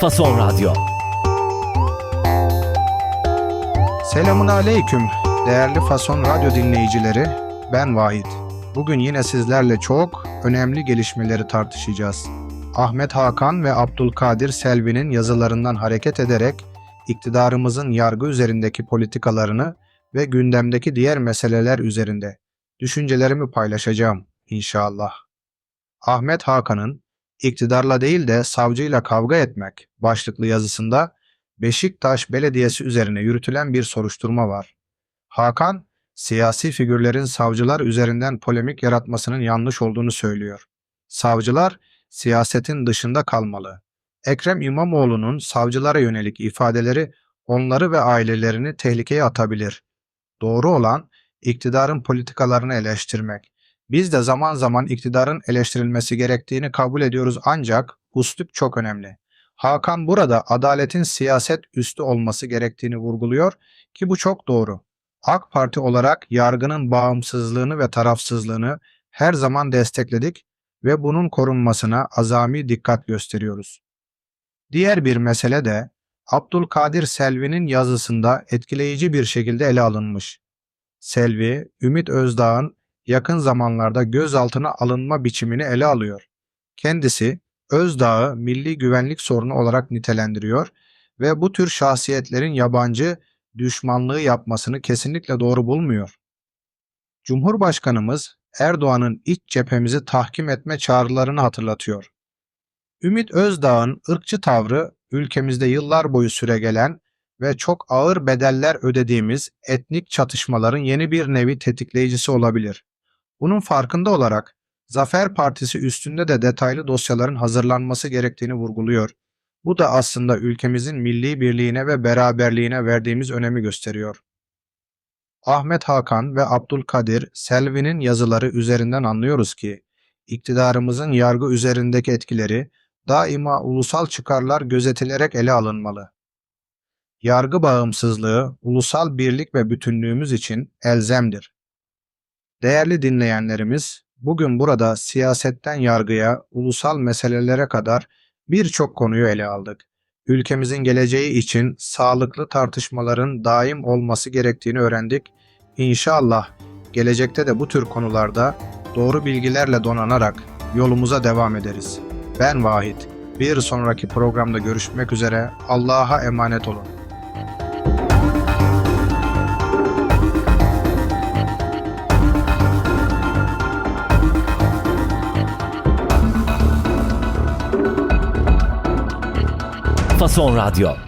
Fason Radyo. Selamun Aleyküm değerli Fason Radyo dinleyicileri. Ben Vahit. Bugün yine sizlerle çok önemli gelişmeleri tartışacağız. Ahmet Hakan ve Abdülkadir Selvi'nin yazılarından hareket ederek iktidarımızın yargı üzerindeki politikalarını ve gündemdeki diğer meseleler üzerinde düşüncelerimi paylaşacağım inşallah. Ahmet Hakan'ın iktidarla değil de savcıyla kavga etmek başlıklı yazısında Beşiktaş Belediyesi üzerine yürütülen bir soruşturma var. Hakan, siyasi figürlerin savcılar üzerinden polemik yaratmasının yanlış olduğunu söylüyor. Savcılar siyasetin dışında kalmalı. Ekrem İmamoğlu'nun savcılara yönelik ifadeleri onları ve ailelerini tehlikeye atabilir. Doğru olan iktidarın politikalarını eleştirmek. Biz de zaman zaman iktidarın eleştirilmesi gerektiğini kabul ediyoruz ancak üslup çok önemli. Hakan burada adaletin siyaset üstü olması gerektiğini vurguluyor ki bu çok doğru. AK Parti olarak yargının bağımsızlığını ve tarafsızlığını her zaman destekledik ve bunun korunmasına azami dikkat gösteriyoruz. Diğer bir mesele de Abdülkadir Selvi'nin yazısında etkileyici bir şekilde ele alınmış. Selvi, Ümit Özdağ'ın yakın zamanlarda gözaltına alınma biçimini ele alıyor. Kendisi Özdağ'ı milli güvenlik sorunu olarak nitelendiriyor ve bu tür şahsiyetlerin yabancı düşmanlığı yapmasını kesinlikle doğru bulmuyor. Cumhurbaşkanımız Erdoğan'ın iç cephemizi tahkim etme çağrılarını hatırlatıyor. Ümit Özdağ'ın ırkçı tavrı ülkemizde yıllar boyu süregelen ve çok ağır bedeller ödediğimiz etnik çatışmaların yeni bir nevi tetikleyicisi olabilir. Bunun farkında olarak Zafer Partisi üstünde de detaylı dosyaların hazırlanması gerektiğini vurguluyor. Bu da aslında ülkemizin milli birliğine ve beraberliğine verdiğimiz önemi gösteriyor. Ahmet Hakan ve Abdülkadir Selvi'nin yazıları üzerinden anlıyoruz ki iktidarımızın yargı üzerindeki etkileri daima ulusal çıkarlar gözetilerek ele alınmalı. Yargı bağımsızlığı ulusal birlik ve bütünlüğümüz için elzemdir. Değerli dinleyenlerimiz, bugün burada siyasetten yargıya, ulusal meselelere kadar birçok konuyu ele aldık. Ülkemizin geleceği için sağlıklı tartışmaların daim olması gerektiğini öğrendik. İnşallah gelecekte de bu tür konularda doğru bilgilerle donanarak yolumuza devam ederiz. Ben Vahit. Bir sonraki programda görüşmek üzere. Allah'a emanet olun. Fason Radyo.